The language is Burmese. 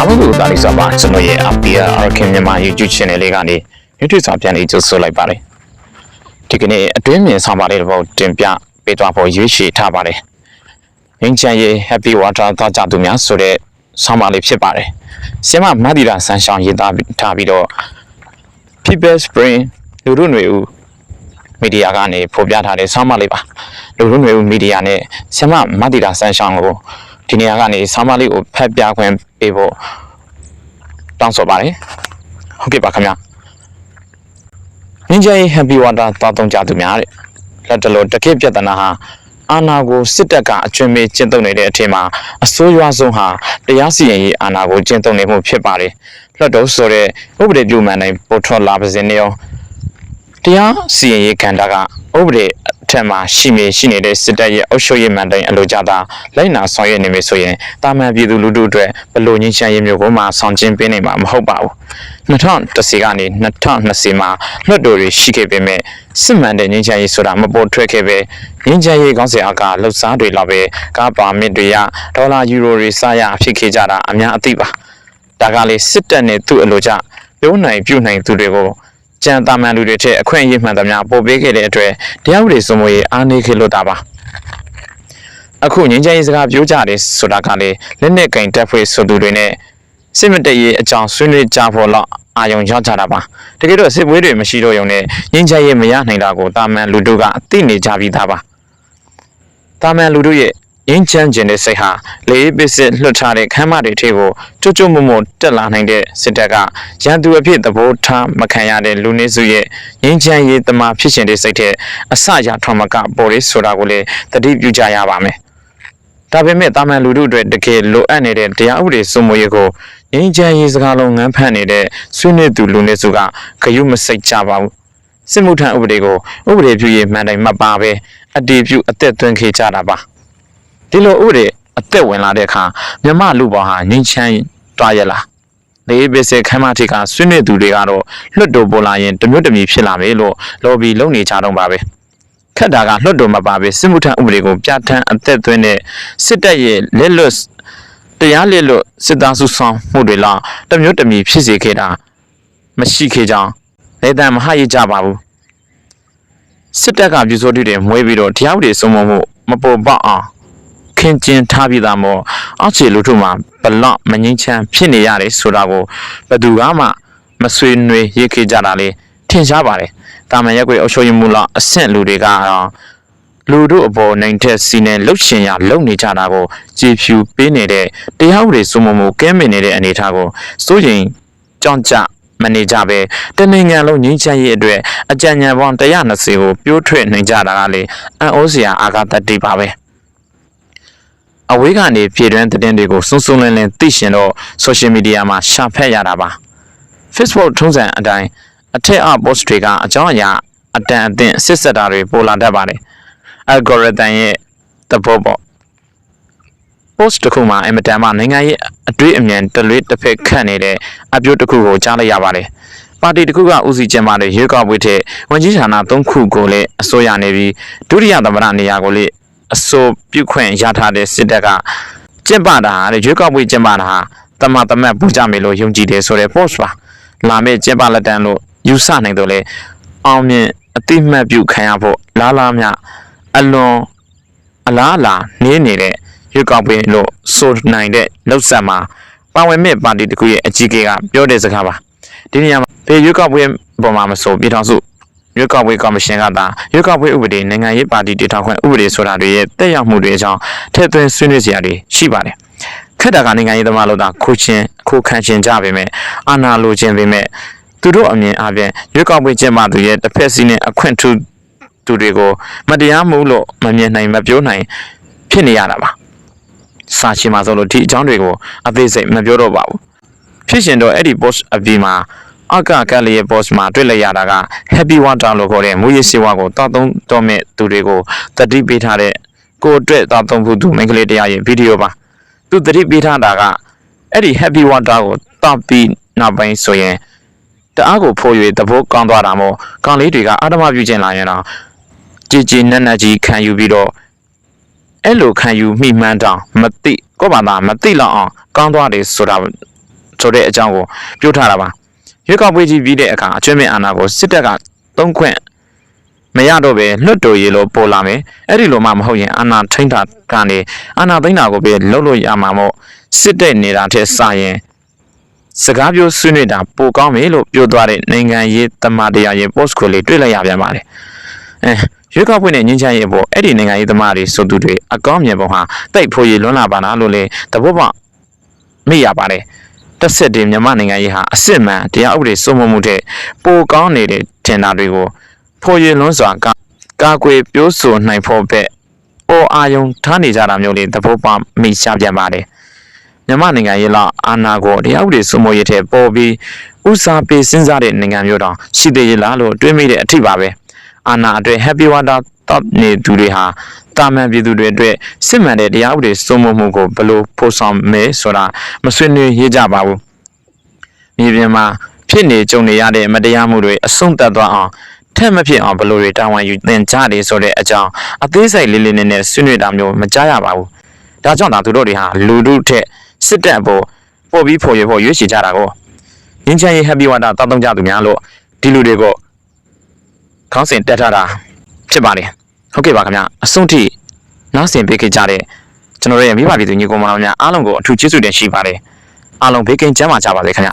အားလုံးကိုတာလီစာပါကျွန်တော်ရဲ့ APR Arkin မြန်မာ YouTube Channel လေးကနေ YouTube စာပြန်လေးကြိုဆိုလိုက်ပါတယ်ဒီကနေ့အတွင်းမြင်ဆောင်ပါလေးတစ်ပုဒ်တင်ပြပေးသွားဖို့ရွေးချယ်ထားပါတယ်ငင်းချန်ရဲ့ Happy Water သားကြသူများဆိုတဲ့ဆောင်ပါလေးဖြစ်ပါတယ်ဆင်မမတ်တီရာဆန်းရှောင်းရေးသားထားပြီးတော့ People Spring လူတို့တွေဦးမီဒီယာကနေဖော်ပြထားတဲ့ဆောင်းပါးလေးပါလူလူမျိုးမီဒီယာနဲ့ဆမမတ်တီတာဆန်းရှောင်းကို ဒီနေရာကနေဆောင်းပါးလေးကိုဖတ်ပြခွင့်ပေးဖို့တောင်းဆိုပါတယ်ဟုတ်ကဲ့ပါခင်ဗျာနင်ဂျာရဲ့ Happy Water တောက်တုံးကြသူများတဲ့လက်တလို့တကိပြဿနာဟာအာနာကိုစစ်တပ်ကအကျွမ်းမေးကျင့်သုံးနေတဲ့အထင်မှာအစိုးရဆုံးဟာတရားစီရင်ရေးအာနာကိုကျင့်သုံးနေမှုဖြစ်ပါတယ်လွှတ်တော်ဆိုတဲ့ဥပဒေပြုမှန်တိုင်းပေါ်ထွက်လာပါစေနေရောတရားစီရင်ရေးခန္ဓာကဥပဒေအ ထက်မှာရှိနေရှိနေတဲ့စစ်တပ်ရဲ့အုပ်ချုပ်ရေးမှန်တိုင်းအလိုကြတာလိုက်နာဆောင်ရွက်နေပြီဆိုရင်တာမန်ပြည်သူလူထုအတွက်ဘလို့ငင်းချမ်းရေးမျိုးကိုမှဆောင်ကျင်းပေးနိုင်မှာမဟုတ်ပါဘူး2010ကနေ2020မှာလွှတ်တော်တွေရှိခဲ့ပေမဲ့စစ်မှန်တဲ့ငင်းချမ်းရေးဆိုတာမပေါ်ထွက်ခဲ့ပဲငင်းချမ်းရေးကောင်းစရာကလှုပ်ရှားတွေလောက်ပဲကားပါမစ်တွေရဒေါ်လာယူရိုတွေစရဖြစ်ခဲ့ကြတာအများအသိပါဒါကလေစစ်တပ်နဲ့သူ့အလိုကြပြုံးနိုင်ပြုတ်နိုင်သူတွေကို ကြံတာမန်လူတွေထက်အခွင့်အရေးမှန်သမျှပို့ပေးခဲ့တဲ့အတွက်တရားဥပဒေစိုးမိုးရေးအားနည်းခဲ့လို့တာပါအခုငင်းချင်ရေးစကားပြောကြတယ်ဆိုတာကလေလက်နဲ့ကင်တက်ဖွဲ့ဆိုသူတွေနဲ့စစ်မတက်ရေးအကြောင်းဆွေးနွေးကြဖို့လောက်အာယုံရောက်ကြတာပါတကယ်တော့စစ်ပွဲတွေမရှိတော့ရုံနဲ့ငင်းချင်ရေးမရနိုင်တာကိုတာမန်လူတို့ကအသိနေကြပြီးသားပါတာမန်လူတို့ရဲ့ ရင်းချမ်းခြင်းတဲ့စိတ်ဟာလေးပစ္စည်းလွှတ်ထားတဲ့ခမ်းမတွေထဲကိုကြွကြွမမတက်လာနိုင်တဲ့စစ်တပ်ကရန်သူအဖြစ်သဘောထားမခံရတဲ့လူနည်းစုရဲ့ရင်းချမ်းရေးတမဖြစ်ရှင်တဲ့စိတ်ထဲအစရထွန်မကပေါ်လေးဆိုတာကိုလည်းသတိပြုကြရပါမယ်။ဒါပေမဲ့တာမန်လူတို့အတွက်တကယ်လိုအပ်နေတဲ့တရားဥပဒေစိုးမိုးရေးကိုရင်းချမ်းရေးစကားလုံးငန်းဖတ်နေတဲ့ဆွေးနွေးသူလူနည်းစုကဂယုမစိတ်ကြပါဘူး။စစ်မှုထမ်းဥပဒေကိုဥပဒေပြုရေးမှန်တိုင်းမပါပဲအတည်ပြုအသက်သွင်းခဲ့ကြတာပါ။ ဒီလိုဥပဒေအသက်ဝင်လာတဲ့အခါမြမလူပေါင်းဟာငင်းချမ်းတွားရလားလေးပစ္စည်းခမ်းမထိကဆွေးနွေးသူတွေကတော့လွတ်တော်ပေါ်လာရင်တမျိုးတမီဖြစ်လာမယ်လို့လော်ဘီလုပ်နေကြတော့ပါပဲခက်တာကလွတ်တော်မပါပဲစစ်မှုထမ်းဥပဒေကိုပြဋ္ဌာန်းအသက်သွင်းတဲ့စစ်တပ်ရဲ့လက်လွတ်တရားလက်လွတ်စစ်သားစုဆောင်မှုတွေလားတမျိုးတမီဖြစ်စေခဲ့တာမရှိခဲ့ကြောင်းလက်တံမဟာရကြပါဘူးစစ်တပ်ကပြူစိုးတွေမွေးပြီးတော့တရားဥပဒေစိုးမိုးမှုမပေါ်ပေါက်အောင် ခင်ကျင်ထားပြီးသားမို့အောက်ခြေလူထုမှာဘလောက်မငင်းချမ်းဖြစ်နေရတယ်ဆိုတာကိုဘယ်သူကမှမဆွေးနွေးရခဲ့ကြတာလေထင်ရှားပါတယ်တာမန်ရက်ွယ်အုပ်ချုပ်ရေးမှုလောက်အဆင့်လူတွေကတော့လူတို့အပေါ်နိုင်တဲ့စီနဲ့လှုပ်ရှင်ရလှုပ်နေကြတာကိုကြည်ဖြူပေးနေတဲ့တရားဥပဒေစိုးမိုးမှုကဲမင်နေတဲ့အနေအထားကိုစိုးရင်ကြောင့်ကြမနေကြပဲတနိုင်ငံလုံးငင်းချမ်းရေးအတွက်အကြံဉာဏ်ပေါင်း120ကိုပြိုးထွက်နိုင်ကြတာကလေအံ့ဩစရာအာဃာတတိပါပဲ အဝေးကနေပြည်တွင်းသတင်းတွေကိုစုံစုံလင်းလင်းသိရှင်တော့ social media မှာရှာဖက်ရတာပါ Facebook ထုံးစံအတိုင်းအထက်အ post တွေကအကြောင်းအရာအတန်အသင့်စစ်ဆက်တာတွေပေါ်လာတတ်ပါတယ် algorithm ရဲ့သဘောပေါ့ post တစ်ခုမှာအင်မတန်မှနိုင်ငံရဲ့အတွေ့အမြင်တစ်လွေးတစ်ဖက်ခန့်နေတဲ့အပြိုးတစ်ခုကိုကြားလိုက်ရပါတယ်ပါတီတစ်ခုကဦးစီးကျင်းပတဲ့ရွေးကောက်ပွဲထက်ဝန်ကြီးဌာန၃ခုကိုလည်းအစိုးရနေပြီးဒုတိယသမ္မတနေရာကိုလည်း အစိုးပြုခွင့်ရထားတဲ့စစ်တပ်ကကျင့်ပတာဟာတဲ့ရွေးကောက်ပွဲကျင့်ပတာဟာတမတမတ်ပူကြမယ်လို့ယုံကြည်တယ်ဆိုတဲ့ post ပါလာမယ့်ကျင့်ပလက်တန်းလို့ယူဆနိုင်တော့လေအောင်မြင်အတိမတ်ပြုခံရဖို့လားလားမြအလွန်အလားအလာနေနေတဲ့ရွေးကောက်ပွဲလို့ဆိုနိုင်တဲ့လှုပ်ဆက်မှာပါဝင်မဲ့ပါတီတစ်ခုရဲ့အကြီးအကဲကပြောတဲ့စကားပါဒီနေရာမှာဒီရွေးကောက်ပွဲပေါ်မှာမဆိုပြည်ထောင်စု ရွေးကောက်ပွဲကော်မရှင်ကသာရွေးကောက်ပွဲဥပဒေနိုင်ငံရေးပါတီတည်ထောင်ခွင့်ဥပဒေဆိုတာတွေရဲ့တက်ရောက်မှုတွေအကြောင်းထည့်သွင်းဆွေးနွေးစရာတွေရှိပါတယ်။ခက်တာကနိုင်ငံရေးသမားလို့သာခိုးချင်းခိုးခန့်ချင်းကြပေမဲ့အာဏာလိုချင်ပေမဲ့သူတို့အမြင်အပြင်ရွေးကောက်ပွဲကျင်းပသူရဲ့တစ်ဖက်စီနဲ့အခွင့်ထူးသူတွေကိုမတရားမှုလို့မမြင်နိုင်မပြောနိုင်ဖြစ်နေရတာပါ။စာချင်မှာဆိုလို့ဒီအကြောင်းတွေကိုအသေးစိတ်မပြောတော့ပါဘူး။ဖြစ်ရှင်တော့အဲ့ဒီ post အပြီးမှာ အကကလေးရဲ့ post မှာတွေ့လိုက်ရတာက happy water လို့ခေါ်တဲ့မူရည်စေဝါကိုတောက်သုံးတော့မဲ့သူတွေကိုတတိပေးထားတဲ့ကိုအတွက်တောက်သုံးဖို့သူမိန်းကလေးတရားရဲ့ဗီဒီယိုပါသူတတိပေးထားတာကအဲ့ဒီ happy water ကိုတောက်ပြီးနောက်ပိုင်းဆိုရင်တအားကိုဖိုး၍သဘောကောင်းသွားတာမို့ကောင်လေးတွေကအာဓမပြုခြင်းလာရင်တော့ကြည်ကြည်နက်နက်ကြီးခံယူပြီးတော့အဲ့လိုခံယူမိမှန်းတောင်မသိကိုယ့်ဘာသာမသိလောက်အောင်ကောင်းသွားတယ်ဆိုတာဆိုတဲ့အကြောင်းကိုပြောထားတာပါ ရွေးကောက်ပွဲကြီးပြီးတဲ့အခါအကျွမ်းမဲ့အာဏာကိုစစ်တပ်ကသုံးခွင့်မရတော့ပဲလွတ်တော်ရည်လို့ပေါ်လာမယ်အဲ့ဒီလိုမှမဟုတ်ရင်အာဏာထိန်းတာကနေအာဏာသိမ်းတာကိုပဲလှုပ်လို့ရမှာမို့စစ်တပ်နေတာထက်စာရင်စကားပြောဆွေးနွေးတာပိုကောင်းပြီလို့ပြောသွားတဲ့နိုင်ငံရေးသမားတရားရဲ့ post ကိုလေးတွေ့လိုက်ရပြန်ပါတယ်။အဲရွေးကောက်ပွဲနဲ့ငင်းချမ်းရေးပေါ်အဲ့ဒီနိုင်ငံရေးသမားတွေဆိုသူတွေအကောင်းမြင်ပုံဟာတိတ်ဖို့ရလွန်းလာပါလားလို့လေသဘောပေါက်မိရပါတယ်။ တက်ဆက်တဲ့မြန်မာနိုင်ငံရေးဟာအစ်စ်မှန်တရားဥပဒေစိုးမိုးမှုတဲ့ပိုကောင်းနေတဲ့ထင်တာတွေကိုဖို့ရလွန်းစွာကကာကွယ်ပြောဆိုနိုင်ဖို့ပဲအော်အာယုံထားနေကြတာမျိုးလေးသဘောပေါက်မိရှာပြန်ပါတယ်။မြန်မာနိုင်ငံရေးလောက်အာဏာကိုတရားဥပဒေစိုးမိုးရေးထဲပေါ်ပြီးဥစားပေးစဉ်းစားတဲ့နိုင်ငံမျိုးတောင်ရှိသေးရဲ့လားလို့တွေးမိတဲ့အထိပါပဲအာဏာအတွက် happy water တောက်နေသူတွေဟာ တာမန်ပြည်သူတွေအတွက်စစ်မှန်တဲ့တရားဥပဒေစိုးမိုးမှုကိုဘယ်လိုဖော်ဆောင်မဲဆိုတာမဆွေးနွေးရေးကြပါဘူးမြေပြင်မှာဖြစ်နေကြုံနေရတဲ့မတရားမှုတွေအဆုံးသတ်သွားအောင်ထက်မဖြစ်အောင်ဘယ်လိုတွေတာဝန်ယူသင်ကြတယ်ဆိုတဲ့အကြောင်းအသေးစိတ်လေးလေးနက်နက်ဆွေးနွေးတာမျိုးမကြားရပါဘူးဒါကြောင့်ဒါသူတို့တွေဟာလူတို့ထက်စစ်တပ်အပေါ်ပို့ပြီးဖို့ရဖို့ရွေးချယ်ကြတာကိုငင်းချမ်းရေး happy water တောက်တုံးကြသူများလို့ဒီလူတွေကိုခေါင်းစဉ်တက်ထားတာဖြစ်ပါလေ ဟုတ်ကဲ့ပါခင်ဗျအဆုံးထိနားဆင်ပေးခဲ့ကြတဲ့ကျွန်တော်တို့ရဲ့မိဘပြည်သူညီကောင်မတော်များအားလုံးကိုအထူးကျေးဇူးတင်ရှိပါတယ်အားလုံးဘေးကင်းကျန်းမာကြပါစေခင်ဗျ